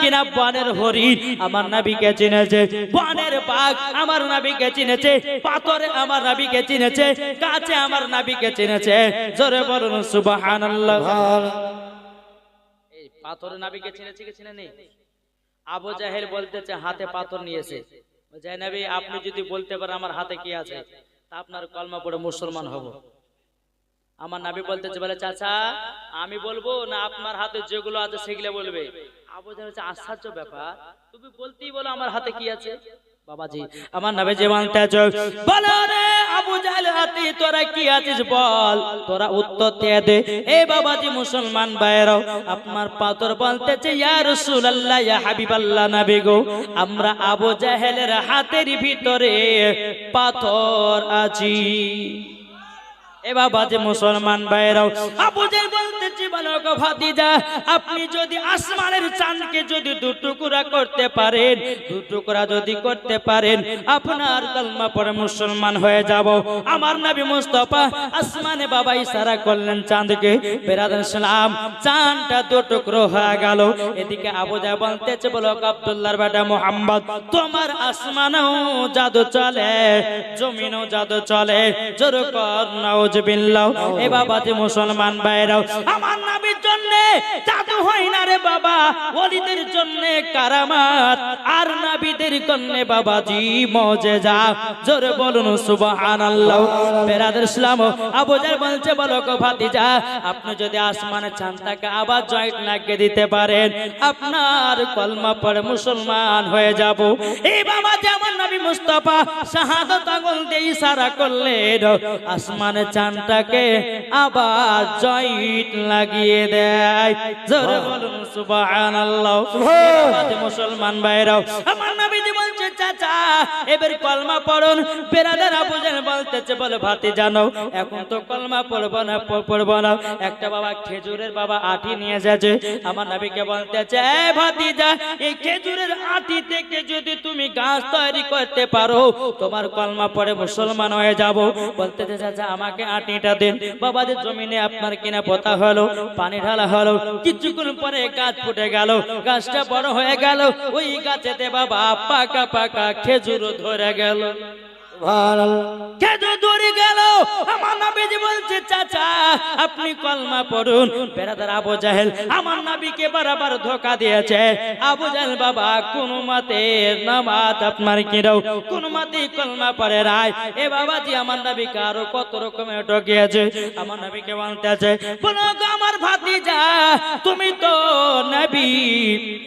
কিনা বনের হরিণ? আমার নাবিকে চিনেছে। বনের বাঘ আমার নাবিকে চিনেছে। পাথরে আমার নাবিকে চিনেছে। গাছে আমার নাবিকে চিনেছে। জোরে বলুন সুবহানাল্লাহ। এই পাথরে নাবিকে চিনেছে কি চিনে নেই আবু জাহেল বলতেছে হাতে পাথর নিয়েছে। জাই নবী আপনি যদি বলতে পারেন আমার হাতে কি আছে তা আপনার কলমা পড়ে মুসলমান হব। আমার নাবি বলতেছে বলে চাচা আমি বলব না আপনার হাতে যেগুলো আছে সেগুলো বলবে। আবু জাহেল হচ্ছে আশ্চর্য ব্যাপার। তুমি বলতেই বলো আমার হাতে কি আছে? বাবাজি আমার নামে যে মানতে আছো বলো রে আবু জাহেল হাতে তোরা কি আছিস বল? তোরা উত্তর দিয়ে দে। এ বাবাজি মুসলমান ভাইরাও আপনার পাথর বলতেছে ইয়া রাসূলুল্লাহ ইয়া হাবিবাল্লাহ নবী গো আমরা আবু জাহেলের হাতের ভিতরে পাথর আছি। এ বাবা যে মুসলমান আপনি যদি আসমানের যদি দু টুকরা করতে পারেন, দু টুকরা যদি করতে পারেন, আপনার মুসলমান হয়ে আমার আসমানে বাবা ইশারা করলেন চাঁদকে। বেরাদান সালাম, চাঁদটা দু টুকরো হয়ে গেল। এদিকে আবু বলতেছে বলো গো আব্দুল্লাহর বেটা মোহাম্মদ, তোমার আসমানেও জাদু চলে, জমিনও জাদু চলে, জোর কর নাউজুবিল্লাহ এ বাবা যে মুসলমান ভাইরাও আমার নবীর জন্য জাদু হয় না রে বাবা ওলিদের জন্য কারামাত আর নবীদের জন্য বাবাজি মজেজা। জোরে বলুন সুবহানাল্লাহ। বেরাদের ইসলাম আবু জার বলছে বলো গো ভাতিজা আপনি যদি আসমানে চাঁদটাকে আবার জয়েন্ট লাগিয়ে দিতে পারেন। আপনার কলমা পড়ে মুসলমান হয়ে যাব। এই বাবা যেমন নবী মুস্তাফা শাহাদত আঙুল দিয়ে ইশারা করলেন আসমানে চাঁদটাকে আবার জয়েন্ট লাগিয়ে দেয়। জোরে বলুন সুবহানাল্লাহ। এবার মুসলমান ভাইরাও আমার নবীজি বলছে চাচা এবার কলমা পড়ুন। বেরাদার আবু জান বলতেছে বলে ভাতি জানো এখন তো কলমা পড়ব না পড়ব না। একটা বাবা খেজুরের বাবা আটি নিয়ে যাচ্ছে আমার নবীকে বলতেছে এ ভাতিজা এই খেজুরের আটি থেকে যদি তুমি গাছ তৈরি করতে পারো তোমার কলমা পড়ে মুসলমান হয়ে যাব। বলতেছে চাচা আমাকে আটিটা দেন। বাবাদের জমিনে আপনার কিনা পোতা হলো, পানি ঢালা হলো, কিছুক্ষণ পরে গাছ ফুটে গেল, গাছটা বড় হয়ে গেল, ওই গাছেতে বাবা পাকা পাকা খেজুর ধরে গেল। খেজুর গেল? আমার নবীজি বলছে কত রকমের ঠকিয়েছে। আমার নবীকে বলতে আছে বলো গো আমার ভাতিজা, তুমি তো নবী।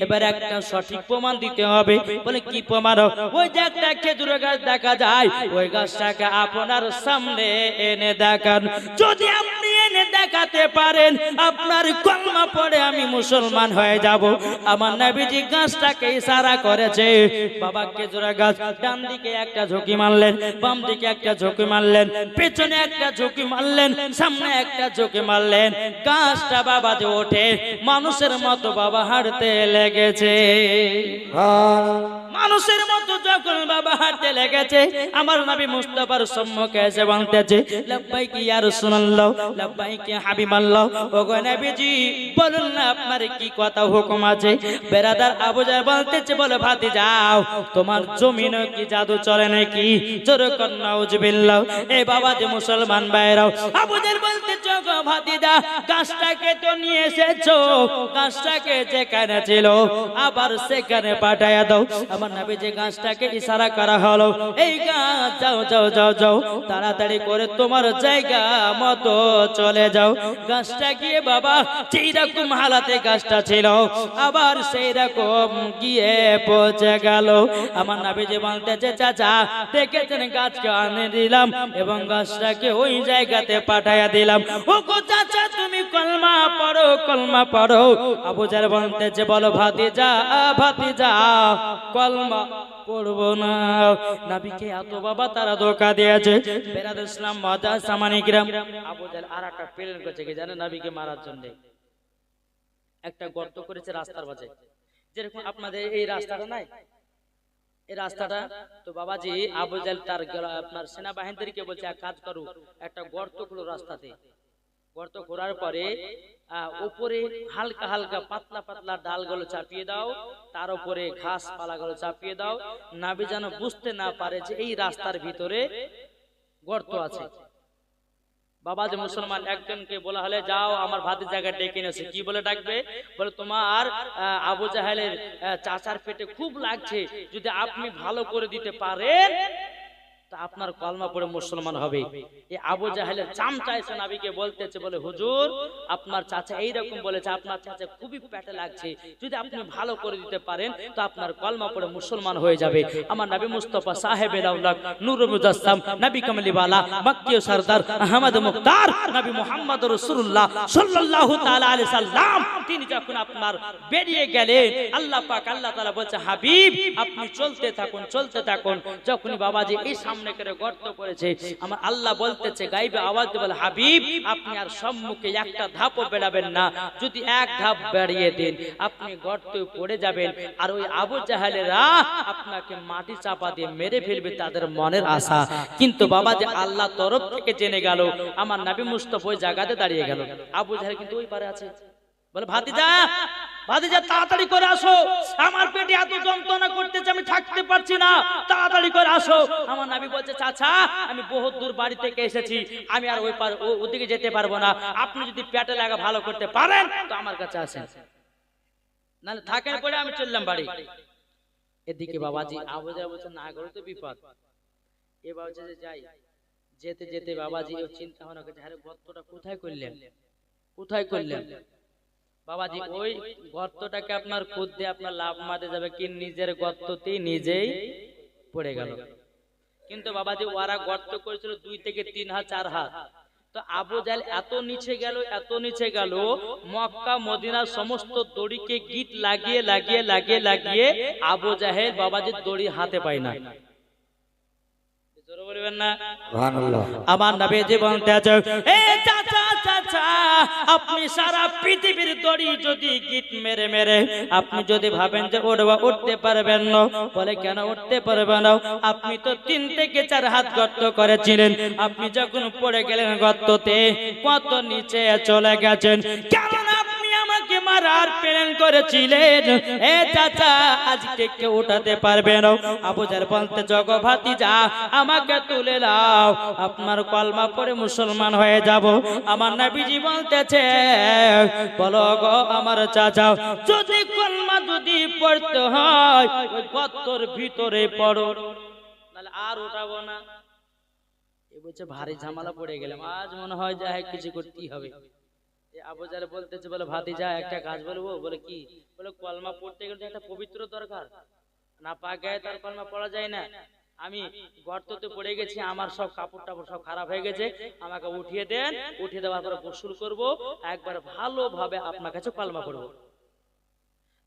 এবার একটা সঠিক প্রমাণ দিতে হবে। বলে, কি প্রমাণ? ওই যে একটা খেজুরের গাছ দেখা যায়। ওই গাছটাকে আপনার সামনে এনে দেখান। যদি আপনি এনে দেখাতে পারেন আপনার কলমা পড়ে আমি মুসলমান হয়ে যাব। আমার নবীজি গাছটাকে ইশারা করেছে বাবা খেজুরের গাছ ডান দিকে একটা ঝুঁকি মারলেন বাম দিকে একটা ঝুঁকি মারলেন পেছনে একটা ঝুঁকি মারলেন সামনে একটা ঝুঁকি মারলেন। গাছটা বাবা যে ওঠে মানুষের মতো বাবা হাঁটতে লেগেছে। মানুষের মতো যখন বাবা হাঁটতে লেগেছে আমার নবী মুস্তাফার সম্মুখে এসে বলতেছে লাব্বাই কি আর শুনল্লাহ লাব্বাই কি হাবিবাল্লাহ গো নবীজি, বলুন না আপনার কি কথা হুকুম আছে? বেরাদার আবু জাহেল বলতেছে, বলে ভাতি যাও তোমার জমিনে কি জাদু চলে নাকি? জোর কর, নাউজুবিল্লাহ এই বাবা যে মুসলমান ভাইরাও আবু জাহেল বলতেছে ও গো ভাতিজা, গাছটাকে তো নিয়ে এসেছ, গাছটাকে যেখানে ছিল, আবার সেখানে পাঠায়া দাও। আমার নবী যে গাছটাকে ইশারা করা হলো। এই গাছ যাও যাও যাও যাও, তাড়াতাড়ি করে তোমার জায়গা মতো চলে যাও। গাছটা গিয়ে বাবা, যেই রকম হালাতে গাছটা ছিল, আবার সেই রকম গিয়ে পৌঁছে গেল। আমার নবী যে বলতেছে, চাচা, দেখেছেন গাছকে আনে দিলাম এবং গাছটাকে ওই জায়গাতে পাঠাইয়া দিলাম। ও গো চাচা, তুমি কলমা পড়ো কলমা পড়ো। আবুজার বলতেছে, বলো ভাতি যা ভাতি যা কলমা পড়ব না। নাবিকে এত বাবা তারা ধোকা দিয়েছে। একটা গর্ত করেছে রাস্তার মাঝে। যেরকম আপনাদের এই রাস্তাটা নাই? এই রাস্তাটা, তো বাবাজি, আবু জাল তার আপনার সেনাবাহিনীদেরকে বলছে, এক কাজ করো, একটা গর্ত খুলো রাস্তাতে। গর্ত করার পরে উপরে হালকা হালকা পাতলা পাতলা ডালগুলো চাপিয়ে দাও, তার উপরে ঘাস পালাগুলো চাপিয়ে দাও। নাবি যেন বুঝতে না পারে যে এই রাস্তার ভিতরে গর্ত আছে। বাবা যে মুসলমান, একজনকে বলা হলে, যাও, আমার ভাতের জায়গায় ডেকে এনেছে কি বলে ডাকবে? বলে, তোমার আবু জাহেলের চাচার পেটে খুব লাগছে। যদি আপনি ভালো করে দিতে পারেন তা আপনার কলমা পড়ে মুসলমান হবে। এই আবু জাহেলের চাম চাইছে নাবিকে বলতেছে বলে হুজুর আপনার চাচা এইরকম বলেছে আপনার চাচা খুবই পেটে লাগছে। যদি আপনি ভালো করে দিতে পারেন তো আপনার কলমা পড়ে মুসলমান হয়ে যাবে। আমার নবী মুস্তফা সাহেব আউলাদ নূর মুজাসসাম নবী কামলিওয়ালা মক্কি সরদার আহমদ মুক্তার নবী মুহাম্মদ রাসূলুল্লাহ সাল্লাল্লাহু তাআলা আলাইহি সাল্লাম তিনি যখন আপনার বেরিয়ে গেলেন আল্লাহ পাক আল্লাহ তাআলা বলছে হাবিব আপনি চলতে থাকুন চলতে থাকুন যখনই বাবাজি এই সামনে করে গর্ত করেছে। আমার আল্লাহ বলতেছে, গাইবে আওয়াজ বলে, হাবিব, আপনি আর সম্মুখে একটা ধাপও বেড়াবেন না। যদি এক ধাপ বেরিয়ে দেন, আপনি গর্তে পড়ে যাবেন। আর ওই আবু জাহালেরা আপনাকে মাটি চাপা দিয়ে মেরে ফেলবে তাদের মনের আশা। কিন্তু বাবা যে আল্লাহ তরফ থেকে জেনে গেল, আমার নাবি মুস্তফা ওই জায়গাতে দাঁড়িয়ে গেল। আবু জাহেল কিন্তু ওই পারে আছে। বলে ভাতিজা ভাতিজা তাড়াতাড়ি করে আসো। আমার পেটে এত যন্ত্রণা করতেছে আমি থাকতে পারছি না। তাড়াতাড়ি করে আসো। আমার নাবি বলছে চাচা আমি বহুত দূর বাড়ি থেকে এসেছি। আমি আর ওই পার- ওদিকে যেতে পারব না। আপনি যদি পেটে লাগা ভালো করতে পারেন তো আমার কাছে আসেন। নাহলে থাকেন পরে আমি চললাম বাড়ি। এদিকে বাবাজি আবু যা বলছে না করে তো বিপদ। এ বাবুজি যে যাই যেতে যেতে বাবাজি ও চিন্তা ভাবনা করছে আরে গর্তটা কোথায় করলেন? কোথায় করলেন? বাবাজি ওই গর্তটাকে আপনার খুদ্দে আপনার লাভ মারে যাবে কি? নিজের গর্ততেই নিজেই পড়ে গেল। কিন্তু বাবাজি ওরা গর্ত করেছিল দুই থেকে তিন হাত চার হাত। তো আবু জাল এত নিচে গেল এত নিচে গেল মক্কা মদিনার সমস্ত দড়িকে গিট লাগিয়ে লাগিয়ে লাগিয়ে লাগিয়ে আবু জাহেল বাবাজির দড়ি হাতে পায় না। জোরে বলবেন না? আমার নবী জীবন তেজ এ চাচা চাচা আপনি সারা পৃথিবীর দড়ি যদি গিট মেরে মেরে, আপনি যদি ভাবেন যে ওড়বা উঠতে পারবেন না, বলে কেন উঠতে পারবেন না? আপনি তো তিন থেকে চার হাত গর্ত করেছিলেন। আপনি যখন পড়ে গেলেন গর্ততে, কত নিচে চলে গেছেন? কেন মারার প্ল্যান করেছিলেন? এ চাচা আজকে কেউ উঠাতে পারবে না। আবুজার বলতে জগভাতি যা আমাকে তুলে নাও আপনার কলমা পড়ে মুসলমান হয়ে যাব। আমার নবীজি বলতেছে বলো গো আমার চাচা যদি কলমা যদি পড়তে হয় ওই গর্তর ভিতরে পড়ো। নাহলে আর উঠাবো না। এ বলছে ভারী ঝামেলা পড়ে গেলাম আজ মনে হয় যে হ্যাঁ, কিছু করতেই হবে। আবু জাহেল বলতেছে, বলে, ভাতিজা, একটা কাজ বলব? বলে, কি? বলে, কলমা পড়তে গেলে একটা পবিত্র দরকার। না পা গায়ে তার কলমা পড়া যায় না। আমি গর্ততে পড়ে গেছি, আমার সব কাপড় টাপড় সব খারাপ হয়ে গেছে। আমাকে উঠিয়ে দেন, উঠিয়ে দেওয়ার পরে গোসল করব, একবার ভালোভাবে আপনার কাছে কলমা পড়ব।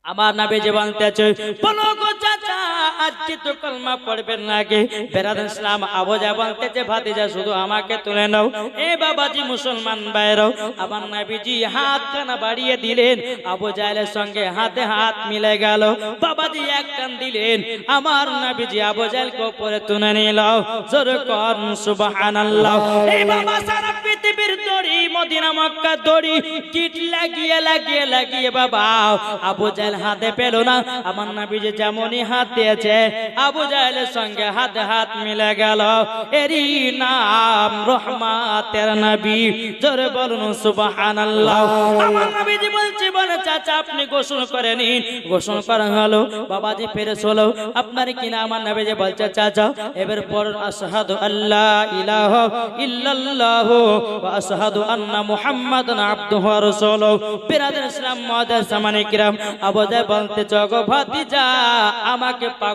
আমার নাবে যে বলতেছে, বলো গো চাচা আজকে তো কলমা নাকি বেরাদ ইসলাম বলতেছে ভাতিজা, শুধু আমাকে তুলে নাও। এ বাবাজি মুসলমান বাইরও আমার নাবিজি হাত কানা বাড়িয়ে দিলেন। আবু জাহেলের সঙ্গে হাতে হাত মিলে গেল। বাবাজি এক দিলেন। আমার নাবিজি আবু জাহেলকে উপরে তুলে নিল। জোর কর, সুবহানাল্লাহ। এই বাবা, সারা পৃথিবীর দড়ি, মদিনা, মক্কা দড়ি কিট লাগিয়ে লাগিয়ে লাগিয়ে বাবা, আবু জাহেল হাতে পেল না। আমার নবী যে যেমনই হাত দিয়েছে আবু জাহেলের সঙ্গে হাতে হাত মিলে গেল। এরই নাম রহমাতের নবী। জোরে বলুন, সুবহানাল্লাহ। আমার নবীজি বলছে বলে চাচা, আপনি গোসল করে নিন। গোসল করা হলো, বাবাজি ফেরেস হলো আপনার কিনা আমার নবী যে বলছে, চাচা, এবার পর আশহাদু আল্লাহ ইলাহা ইল্লাল্লাহ ওয়া আশহাদু আন্না মুহাম্মাদান আবদুহু ওয়া রাসূলুহু। বিরাদার ইসলাম মাদার সামানে কিরাম আবুজা বলতে, জগো ভাতিজা, আমাকে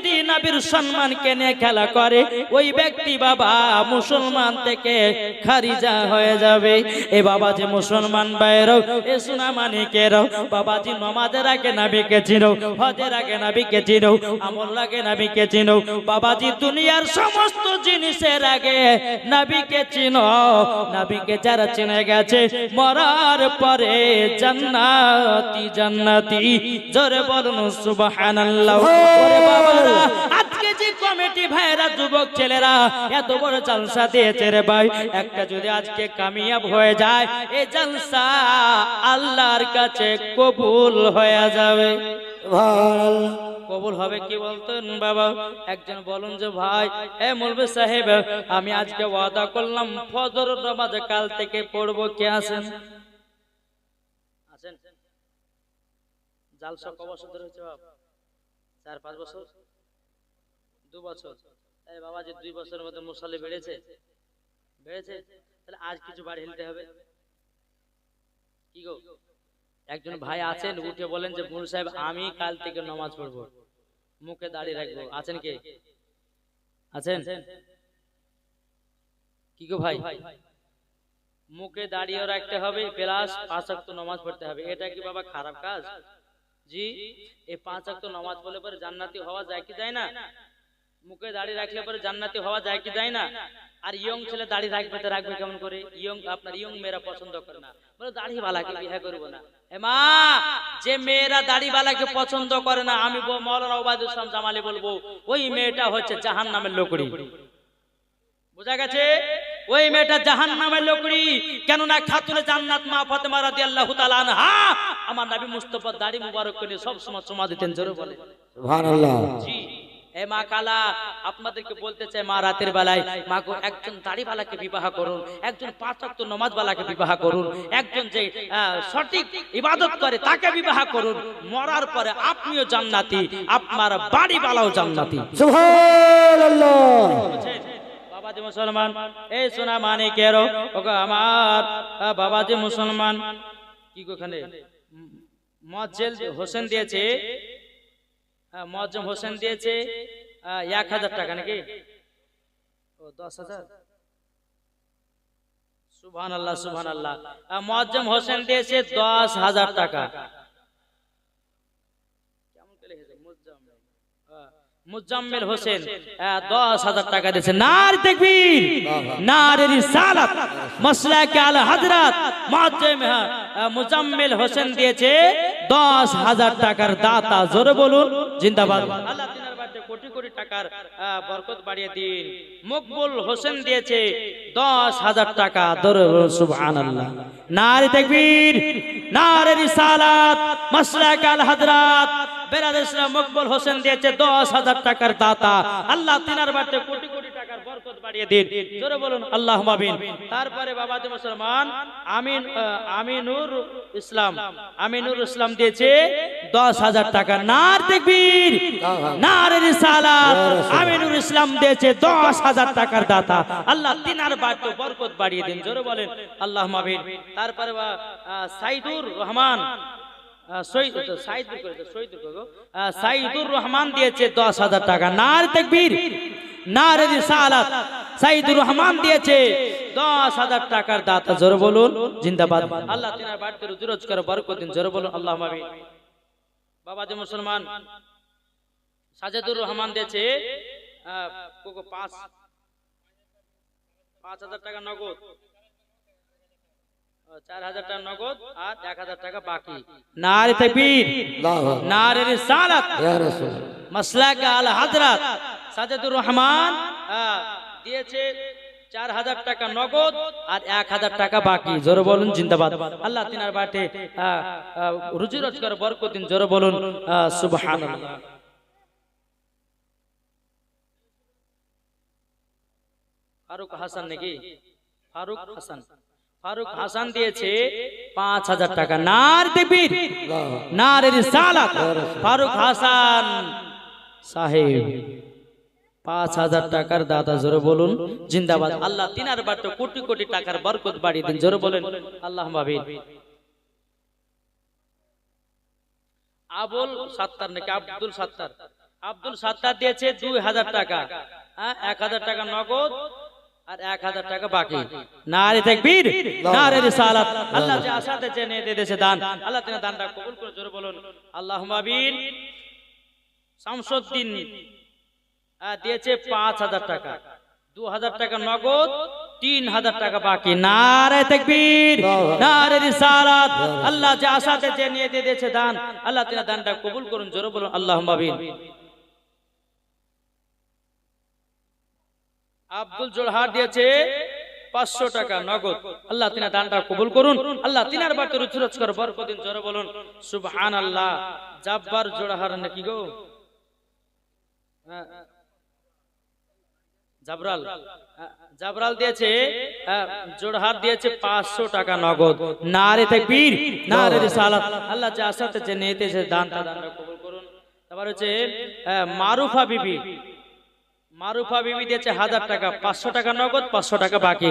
যদি নবীর সম্মানকে নিয়ে খেলা করে, ওই ব্যক্তি বাবা মুসলমান থেকে খারিজা হয়ে যাবে। এ বাবা যে মুসলমান বাইরও এ সোনা মানিকেরও বাবাজি নমাজের আগে নাবিকে চিনো, হজের আগে নাবিকে চিনো, আমল আগে নাবিকে চিনো বাবাজি দুনিয়ার সমস্ত জিনিসের আগে নাবিকে চিনো, নাবিকে যারা চিনে গেছে, মরার পরে জান্নাতি জান্নাতি, জোরে বলুন সুবহানাল্লাহ। ওরে বাবারা আজকে যে কমিটি ভাইরা যুবক ছেলেরা এত বড় জালসা দিয়েছে রে ভাই। একটা যদি আজকে কামিয়াব হয়ে যায় এই জালসা আল্লাহর কাছে কবুল হয়ে যাবে। কবুল হবে কি বলতেন বাবা? একজন বলুন যে ভাই এ মুলবি সাহেব আমি আজকে ওয়াদা করলাম ফজর নামাজ কাল থেকে পড়ব কে আছেন? আছেন? জালসা ক বছর ধরে হচ্ছে বাপ। চার পাঁচ বছর? দু বছর। এই বাবা যে দুই বছরের মধ্যে মুসাল্লি বেড়েছে? বেড়েছে? তাহলে আজ কিছু বাড়ি হেলতে হবে। কি গো? একজন ভাই আছেন উঠে বলেন যে মুল সাহেব আমি কাল থেকে নামাজ পড়ব। মুখে দাড়ি রাখব। আছেন কে? আছেন। কি গো ভাই? মুখে দাঁড়িয়ে রাখতে হবে প্লাস পাঁচ ওয়াক্ত নামাজ পড়তে হবে। এটা কি বাবা খারাপ কাজ? জি এই পাঁচ ওয়াক্ত নামাজ পড়লে পরে জান্নাতি হওয়া যায় কি যায় না? মুখে দাড়ি রাখলে পরে জান্নাতি হওয়া যায় কি যায় না? আর ইয়ং ছেলে দাড়ি রাখবে তো রাখবে কেমন করে? ইয়ং আপনার ইয়ং মেয়েরা পছন্দ করে না। বলে দাড়ি বালাকে বিয়ে করব না। এ মা যে মেয়েরা দাড়ি বালাকে পছন্দ করে না আমি মৌলানা ওবায়দুল ইসলাম জামালি বলব ওই মেয়েটা হচ্ছে জাহান নামের লোকড়ি। বোঝা গেছে? ওই মেয়েটা জাহান নামের লোকড়ি। কেননা খাতুনে জান্নাত মা ফাতেমা রাদিয়াল্লাহু তাআলা আনহা আমার নবী মুস্তাফা দাড়ি মুবারক করে সব সময় সমা দিতেন জোরে বলে সুবহানাল্লাহ। জি। এ মা কালা আপনাদেরকে বলতে চাই মা রাতের বেলায় মা গো একজন দাড়িওয়ালাকে বিবাহ করুন একজন পাঁচ ওয়াক্ত নামাজওয়ালাকে বিবাহ করুন একজন যে সঠিক ইবাদত করে তাকে বিবাহ করুন মরার পরে আপনিও জান্নাতি আপনার বাড়িওয়ালাও জান্নাতি। সুবহানাল্লাহ। বাবাজি মুসলমান এই সোনা মানে কেরো ওকে আমার বাবাজি মুসলমান। কি ওখানে মজ্জেল হোসেন দিয়েছে? মজ্জম হোসেন দিয়েছে এক হাজার টাকা নাকি? ও দশ হাজার? সুবহান আল্লাহ সুবহান আল্লাহ মজ্জম হোসেন দিয়েছে দশ হাজার টাকা। মুজাম্মেল হোসেন দশ হাজার টাকা দিয়েছে। নার দেখবির নারে রিসালাত মাসলাক আল হযরত মুআজ্জম হ্যাঁ, আহ, মুজাম্মেল হোসেন দিয়েছে দশ হাজার টাকার দাতা। জোরে বলুন। জিন্দাবাদ। আল্লাহ তিনার বাড়িতে কোটি কোটি টাকার বরকত বাড়িয়ে দিন। মকবুল হোসেন দিয়েছে দশ হাজার টাকা। দরে বলুন সুবহানাল্লাহ। নারে তাকবীর, নারে রিসালাত মাসলাক আল হযরত বেরাদেশরা মকবুল হোসেন দিয়েছে দশ হাজার টাকার দাতা। আল্লাহ তিনার বাড়িতে কোটি কোটি বাড়িয়ে দিন। জোরে বলুন আল্লাহ মাবিন তারপরে বাবাজি মুসলমান আমিন আমিনুর ইসলাম আমিনুর ইসলাম দিয়েছে দশ হাজার টাকা। নার দেখবীর নার রিসালাত আমিনুর ইসলাম দিয়েছে দশ হাজার টাকার দাতা। আল্লাহ তিনার বাড়িতে বরকত বাড়িয়ে দিন। জোরে বলেন আল্লাহ মাবিন তারপরে সাইদুর রহমান সাইদুর রহমান দিয়েছে দশ হাজার টাকা। নার তেকবীর নার রিসালাত সাইদুর রহমান দিয়েছে। দশ হাজার টাকার দাতা জোরে বলুন। জিন্দাবাদ। আল্লাহ তিনার বাড়িতে রুজি রোজগার বরকত দিন জোরে বলুন। আল্লাহ মাবি বাবাজি মুসলমান সাজেদুর রহমান দিয়েছে পাঁচ পাঁচ হাজার টাকা নগদ। চার হাজার টাকা নগদ আর এক হাজার টাকা বাকি। নারে তাকবীর আল্লাহু আকবার। নারে রিসালাত। রাসূল মাসলাক আল হযরত সাজাদুর রহমান দিয়েছে চার হাজার টাকা নগদ আর এক হাজার টাকা বাকি। জোরে বলুন, জিন্দাবাদ। আল্লাহ তিনার বাটে রুজি রোজগার বরকত দিন। জোরে বলুন সুবহানাল্লাহ। ফারুক হাসান নাকি? ফারুক হাসান। ফারুক হাসান দিয়েছে পাঁচ হাজার টাকা। নার দেবীর ফারুক হাসান সাহেব। পাঁচ হাজার টাকার দাদা জোরে বলুন জিন্দাবাদ। আল্লাহ তিনার বাটে কোটি কোটি টাকার বরকত বাড়িয়ে দিন জোরে বলেন আল্লাহ আবুল সাত্তার নাকি আব্দুল সাত্তার? আব্দুল সাত্তার দিয়েছে দুই হাজার টাকা। হ্যাঁ এক হাজার টাকা নগদ আর এক হাজার টাকা বাকি। নারে তাকবীর আল্লাহ দান। আল্লাহ দানটা কবুল করে জোরে বলুন আহ, দিয়েছে পাঁচ হাজার টাকা। দু হাজার টাকা নগদ, তিন হাজার টাকা বাকি। নারে তাকবীর, নারে রিসালাত। আল্লাহ যে আশাতে যে নিয়ে দিয়ে দিয়েছে দান, আল্লাহ তিনি দানটা কবুল করুন, জোরে বলুন, আল্লাহুম্মা আমিন। আব্দুল জোড়হার দিয়েছে পাঁচশো টাকা নগদ। আল্লাহ তিনা দানটা কবুল করুন। আল্লাহ তিনার বাড়িতে রুচুরচ করে বরকদিন জোরে বলুন সুবহান আল্লাহ জাব্বার জোড়হার নাকি গো? হ্যাঁ। জাবরাল জাবরাল দিয়েছে জোড়হার দিয়েছে পাঁচশো টাকা নগদ। নারে তাকবীর নারে রিসালাত। আল্লাহ যে আসাতে যে নিয়েছে দান দানটা দানটা কবুল করুন। তারপর হচ্ছে মারুফা বিবি। মারুফা বিবি দিয়েছে হাজার টাকা, পাঁচশো টাকা নগদ, পাঁচশো টাকা বাকি।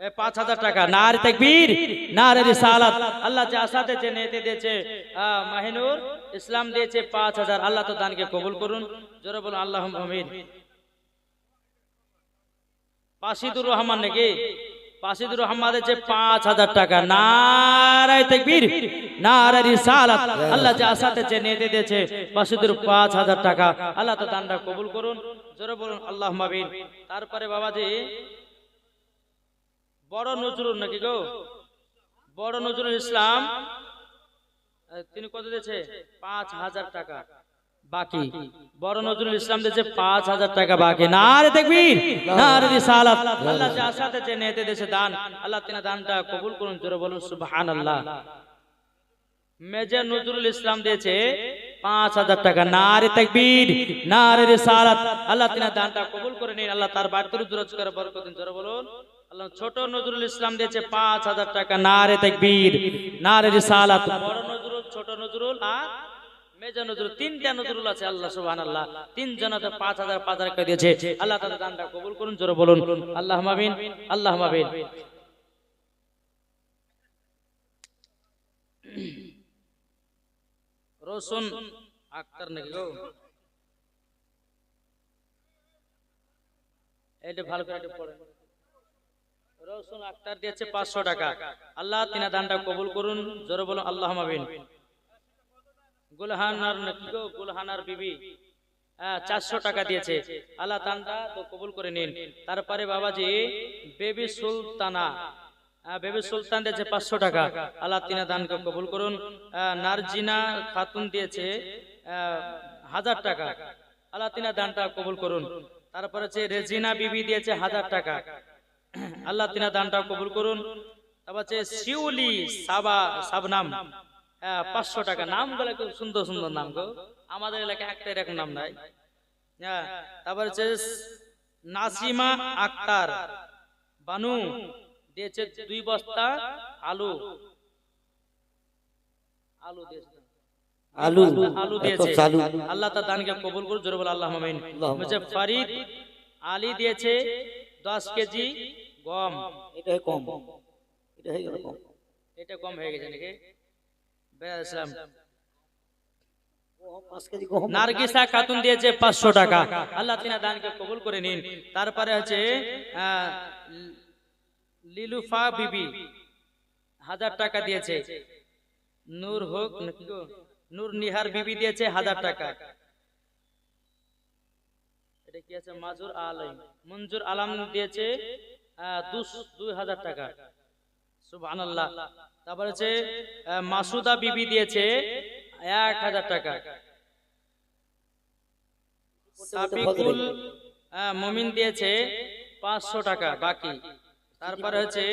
পাঁচ হাজার টাকা। তাকবীর আল্লাহ যে আশাতে যে নেতে দিয়েছে মাহিনুর, ইসলাম দিয়েছে পাঁচ হাজার। আল্লাহ তো দানকে কবুল করুন। বলুন আল্লাহ আমিন। পাশিদুর রহমান নাকি? পাশিদুর রহমান পাঁচ হাজার টাকা। নারায় তাকবীর নারে রিসালাত। আল্লাহ যে যে নেতে দিয়েছে, পাশিদুর পাঁচ হাজার টাকা। আল্লাহ তো দানটা কবুল করুন। জোরে বলুন আল্লাহ মাবিন তারপরে বাবাজি বড় নজরুল নাকি গো? বড় নজরুল ইসলাম? তিনি কত দিয়েছে? পাঁচ হাজার টাকা। বাকি। বড় নজরুল ইসলাম দিয়েছে পাঁচ হাজার টাকা বাকি। না রে দেখবি না রে রিসালাত। আল্লাহ যে আশাতে যে নেতে দেশে দান। আল্লাহ তিনি দানটা কবুল করুন, জোরে বলুন, সুবহানাল্লাহ। মেজর নজরুল ইসলাম দিয়েছে পাঁচ হাজার টাকা। নারে তাকবীর, নারে রিসালাত। আল্লাহ তিনা দানটা কবুল করে নিন। আল্লাহ তার বাড়িতে রুজরজ করে বরকত দিন, জোরে বলুন। ছোট নজরুল ইসলাম দিয়েছে পাঁচ হাজার টাকা না রে তাকবীর, নারে রিসালাত। বড় নজরুল, ছোট নজরুল আর মেজর নজরুল। নজরুল আল্লাহ পাঁচ হাজার পাঁচ হাজার আল্লাহ বলুন আল্লাহ আল্লাহ ভালো করে পড়েন আক্তার দিয়েছে পাঁচশো টাকা। আল্লাহ তিনা দানটা কবুল করুন, জোরে বলুন আল্লাহ মাবিন গুলহানার গো, গুলহানার বিবি? হ্যাঁ চারশো টাকা দিয়েছে। আল্লাহ দানটা তো কবুল করে নিন। তারপরে বাবাজি, বেবি সুলতানা। বেবি সুলতান দিয়েছে পাঁচশো টাকা। আল্লাহ তিনা দানকে কবুল করুন। নারজিনা খাতুন দিয়েছে হাজার টাকা। আল্লাহ তিনা দানটা কবুল করুন। তারপরে হচ্ছে রেজিনা বিবি দিয়েছে হাজার টাকা। আল্লাহ তিনা দানটা কবুল করুন। তারপর হচ্ছে শিউলি সাবা সাবনাম। হ্যাঁ, পাঁচশো টাকা। নামগুলো খুব সুন্দর সুন্দর নাম গো। আমাদের এলাকায় একটা এরকম নাম নাই। হ্যাঁ তারপর হচ্ছে নাসিমা আক্তার। বানু দিয়েছে দুই বস্তা আলু। আলু দিয়েছে। আলু আলু দিয়েছে। আল্লাহ তার দানকে কবুল করুন জোরে বলে আল্লাহ বলছে ফরিদ আলী দিয়েছে দশ কেজি গম। এটাই কম। এটা হয়ে গেল কম। এটা কম হয়ে গেছে নাকি? ইসলাম গম নার্গিসা খাতুন দিয়েছে পাঁচশো টাকা। আল্লাহ তিনা দানকে কবুল করে নিন। তারপরে হচ্ছে লিলুফা বিবি হাজার টাকা দিয়েছে। নূর হোক নূর নিহার বিবি দিয়েছে হাজার টাকা। এটা কি আছে? মাজুর আলম মঞ্জুর আলম দিয়েছে দুই হাজার টাকা। সুবহানাল্লাহ। তারপরে হচ্ছে মাসুদা বিবি দিয়েছে এক হাজার টাকা। সাবিকুল মমিন দিয়েছে পাঁচশো টাকা বাকি। তারপরে হচ্ছে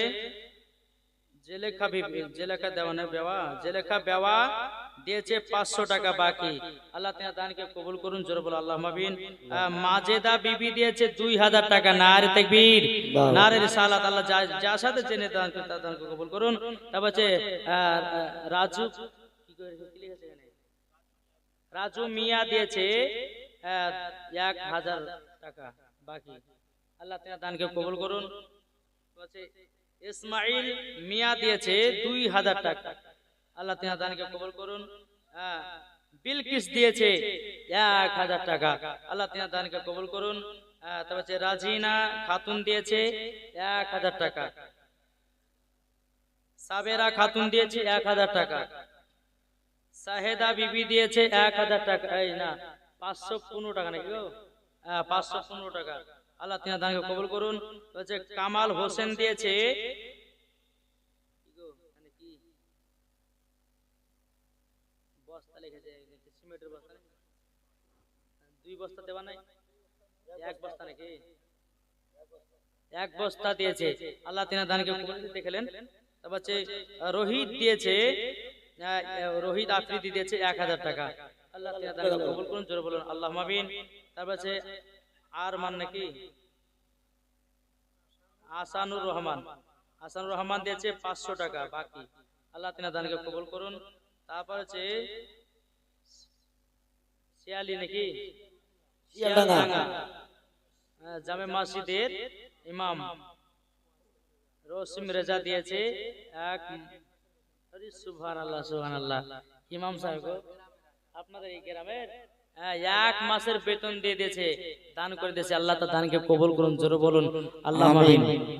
জেলেখা বিবি জেলেখা দেওয়া না বেওয়া জেলেখা বেওয়া দিয়েছে পাঁচশো টাকা বাকি। আল্লাহ তিনা দানকে কবুল করুন জোর বল আল্লাহ মাবিন মাজেদা বিবি দিয়েছে দুই হাজার টাকা নারে তেকবীর। নারে রিসালাত আল্লাহ যা যার সাথে জেনে দান দানকে কবুল করুন। তারপর হচ্ছে রাজু কি করে রাজু মিয়া দিয়েছে এক হাজার টাকা বাকি। আল্লাহ দানকে কবুল করুন। ইসমাইল মিয়া দিয়েছে দুই হাজার টাকা। আল্লাহ তোমার দানকে কবুল করুন। হ্যাঁ, বিলকিস দিয়েছে এক হাজার টাকা। আল্লাহ তোমার দানকে কবুল করুন। হ্যাঁ, তারপর রাজিনা খাতুন দিয়েছে এক হাজার টাকা। সাবেরা খাতুন দিয়েছে এক হাজার টাকা। সাহেদা বিবি দিয়েছে এক হাজার টাকা। এই না পাঁচশো পনেরো টাকা নাকি গো? হ্যাঁ, পাঁচশো পনেরো টাকা। আল্লাহ তিনা দানকে কবুল করুন। কামাল হোসেন দিয়েছে কি গো, এখানে কি? বস্তা লিখেছে সিমেন্টের বস্তা নাকি? দুই বস্তা দেওয়া নাই? এক বস্তা নাকি? এক বস্তা দিয়েছে। আল্লাহ তিনা দানকে দেখলেন তারপর হচ্ছে রোহিত দিয়েছে রোহিত আফ্রিদি দিয়েছে এক হাজার টাকা। আল্লাহ তিনা দানকে কবুল করুন জোরে বলুন আল্লাহ মাবিন তারপর হচ্ছে আর মান নাকি? আসানুর রহমান। আসানুর রহমান দিয়েছে পাঁচশো টাকা বাকি। আল্লাহ তিনা দানকে কবুল করুন। তারপর হচ্ছে শিয়ালি নাকি? শিয়ালডাঙ্গা। হ্যাঁ, জামে মসজিদের ইমাম। রসিম রেজা দিয়েছে এক আরে সুবহান আল্লাহ সুবহান আল্লাহ ইমাম সাহেব আপনাদের এই গ্রামের? হ্যাঁ, এক মাসের বেতন দিয়ে দিয়েছে দান করে দিয়েছে। আল্লাহ তার দানকে কবুল করুন জোরে বলুন। আল্লাহ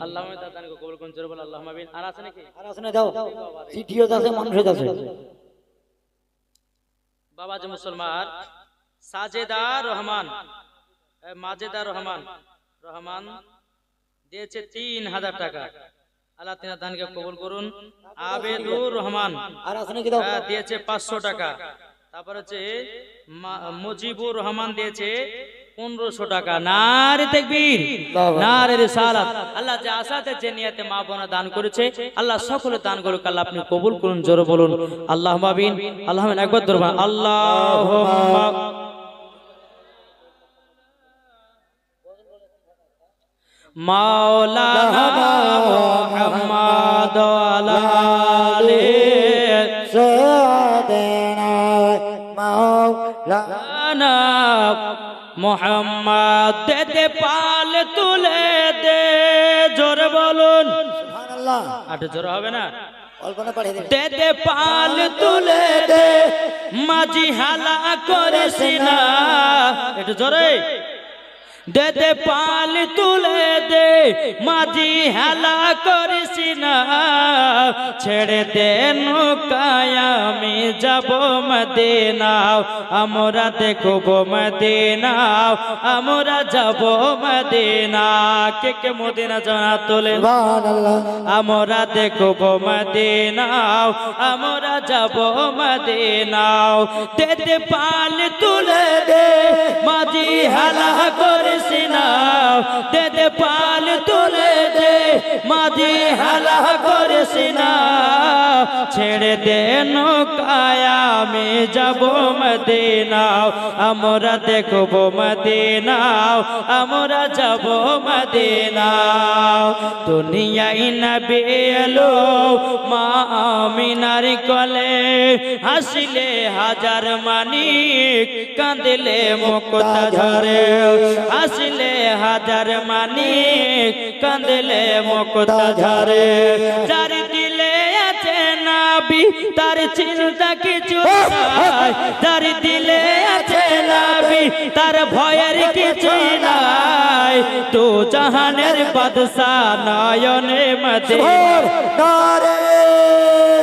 আল্লাহ দানকে কবুল করুন জোরে বলুন। আল্লাহ আর আছে নাকি? আর আসনে দাও। চিঠিও আছে মানুষও আছে। বাবা যে মুসলমান সাজেদা রহমান। মাজেদা রহমান। রহমান দিয়েছে তিন হাজার টাকা। আল্লাহ তিনা দানকে কবুল করুন। আবেদুর রহমান দিয়েছে পাঁচশো টাকা। তারপর হচ্ছে মুজিবুর রহমান দিয়েছে পনেরোশো টাকা। নারে দেখবির নারে রিসালাত আল্লাহ যে আসাতে যে নিয়াতে মা বোনা দান করেছে আল্লাহ সকলে দান করুক আল্লাহ আপনি কবুল করুন জোরে বলুন। আল্লাহ মাবিন আল্লাহ একবার দরবার। আল্লাহ মাওলানা মুহাম্মদ আলালে সদেনা মাওলা না মোহাম্মদ দে দে পাল তুলে দে জোর বলুন। সুবহানাল্লাহ। আট জোর হবে না? দে পাল তুলে দে মাঝি হালা করিস না। একটু জোরে। দে দে পাল তুলে দে মাঝি হেলা করিস না। ছেড়ে দে নৌকায় আমি যাব মদিনা আমরা দেখব মদিনা আমরা যাব মদিনা কে কে মদিনা জানা তোলে? আমরা দেখব মদিনাও আমরা যাব মদিনাও। তেতে পাল তুলে দে মাঝি হালা করিস না পাল তুলে দে, মাঝি হালা করিস না ছেড়ে দে নৌকায়, আমি যাব মদিনাও, আমরা দেখব মদিনাও, আমরা যাব মদিনাও। দুনিয়ায় নবী এলো, মা আমিনার কলে, হাসিলে হাজার মানিক, কাঁদিলে মুক্তা ঝরে হাসিলে হাজার মানিক কাঁদিলে মুক্তা ঝরে। যার দিলে আছে নাবি তার চিন্তা কিছু নাই। যার দিলে আছে নাবি তার ভয়ের কিছু নাই। তো জাহানের বাদশা নয়নে নারে।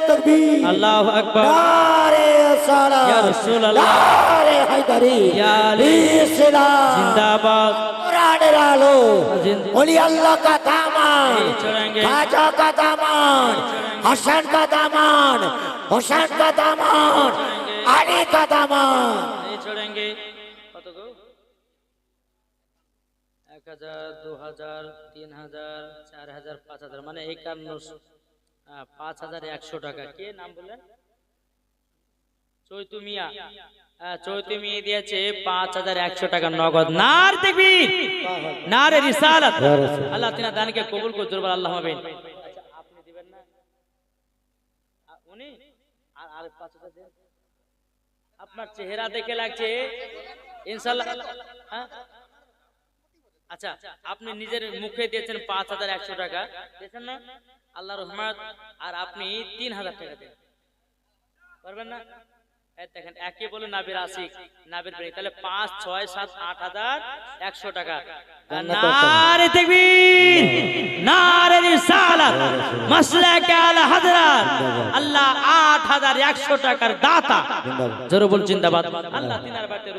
তাকবীর আল্লাহ আকবার নারে সালাম ইয়া রাসূলুল্লাহ নারে হায়দারি ইয়া আলী ইসলাম জিন্দাবাদ কোরআনের আলো জিন্দ- ওলি আল্লাহ का दामन नहीं छोड़ेंगे। खाजा का दामन हसन का दामन हुसैन का दामन अली का दामन नहीं छोड़ेंगे কত গো এক হাজার দু হাজার তিন হাজার চার হাজার পাঁচ হাজার মানে একান্ন আহ, পাঁচ হাজার একশো টাকা। কে নাম বললেন? চৈতু মিয়া। হ্যাঁ, চৈতু মিয়া দিয়েছে পাঁচ হাজার একশো টাকা নগদ। আল্লাহ তিনা দানকে কবুল আচ্ছা আপনার চেহারা দেখে লাগছে। ইনশাল্লাহ হ্যাঁ? আচ্ছা আপনি নিজের মুখে দিয়েছেন পাঁচ হাজার একশো টাকা। না? আল্লাহ রহমত আর আপনি তিন হাজার টাকা দেন। পারবেন না? দেখেন একে বলে নাবির আশিক নাবির প্রেমিক তাহলে পাঁচ ছয় সাত আট হাজার একশো টাকা। নারে তাকবীর নারে রিসালাত মাসলাকে আলা হযরত আল্লাহ আট হাজার একশো টাকার দাতা। জোরে বল জিন্দাবাদ। আল্লাহ তিনার বাড়িতে